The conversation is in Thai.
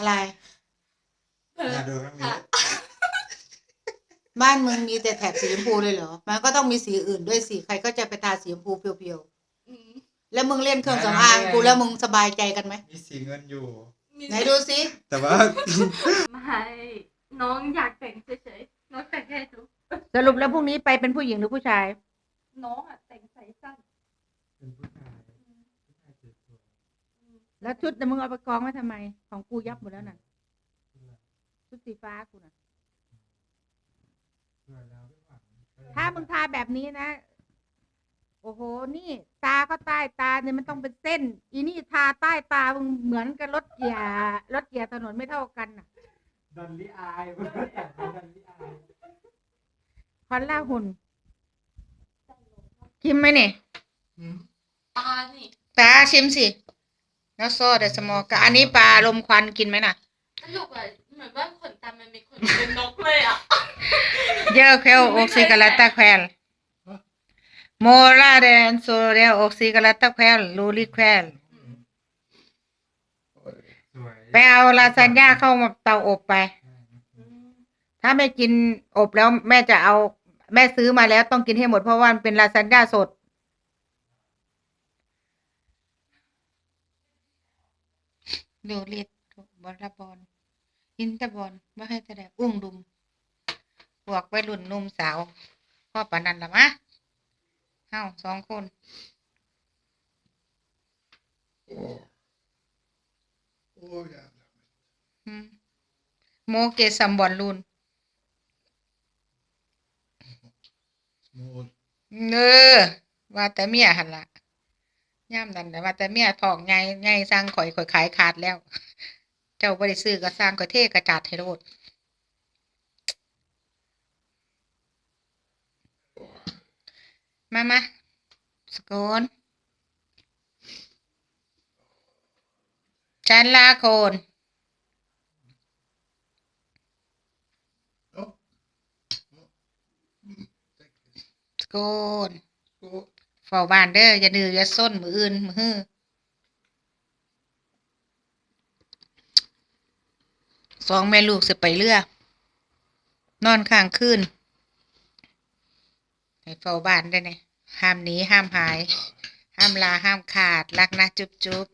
อะไรอย่าดูนะมีค่ะบ้านมึงมีแต่แถบสีชมพูเลยเหรอ มันก็ต้องมีสีอื่นด้วยสิ ใครก็จะไปทาสีชมพูเพียวอืมๆแล้วมึงเล่นเครื่องสำอางกูแล้วมึงสบายใจกันไหม มีสีเงินอยู่มีไหนดูสิ แต่ว่า ไม่น้องอยากแต่งเฉยๆ น้องแต่งแค่ดูสรุปแล้วพรุ่งนี้ไปเป็นผู้หญิงหรือผู้ชาย น้องอะแต่งใส่สั้น เป็นผู้ชาย อืม ผู้ชายสวย อืม แล้วชุดน่ะมึงเอาไปกองไว้ทำไม ของกูยับหมดแล้วน่ะๆชุดสีฟ้ากูน่ะสวยแล้วไม่หวังถ้ามึงทาแบบนี้นะ โอ้โห นี่ ตาก็ใต้ตาเนี่ยมันต้องเป็นเส้น อีนี่ทาใต้ตามึงเหมือนกับรถเกียร์รถเกียร์ถนนไม่เท่ากันน่ะดันลี่อายมันก็แต่งเป็นดันลี่อายควันล่าหุ่นชิมไหมเนี่ยอืมตานี่ตาชิมสิ แล้วโซ่เดสมอลกอันนี้ปลาลมควันกินไหมน่ะสนุกอะเหมือนว่าขนตามันมีขนเป็นนกเลยอะเยอะเคลโออกซิกาลาตาแควลโมลาเดนโซเรียโอกซิกาลาตาแควลลูริแควลสวยไปเอาลาซานญ่าเข้ามาเตาอบไปอืมถ้าไม่กินอบแล้วแม่จะเอา แม่ซื้อมาแล้วต้องกินให้หมดเพราะว่ามันเป็นลาซานญ่าสด ดูเรียกบอลบอลอินเตอร์บอลว่าให้แสดงอุ้งดุมพวกวัยรุ่นหนุ่มสาวพ่อปานนันละมะเฮาสองคนโอ้ยอย่าอืมโมเกซัมบอลลูนสมูทเออว่าแต่เมียหันละ ย่ำนั่นแต่ว่าแต่เมียทองไงไงสร้างข่อยข่อยขายขาดแล้ว เจ้าบริซื้อก็สร้างก็เทกระจาดให้โลดมามาสกอนฉันลาโคนสกอน เฝ้าบ้านเด้ออย่าดื้ออย่าส้นมืออื่นมือฮือสองแม่ลูกสิไปเรือ นอนข้างคืนให้เฝ้าบ้านได้เนี่ยห้ามหนีห้ามหาย ห้ามลาห้ามขาด รักนะจุ๊บจุ๊บ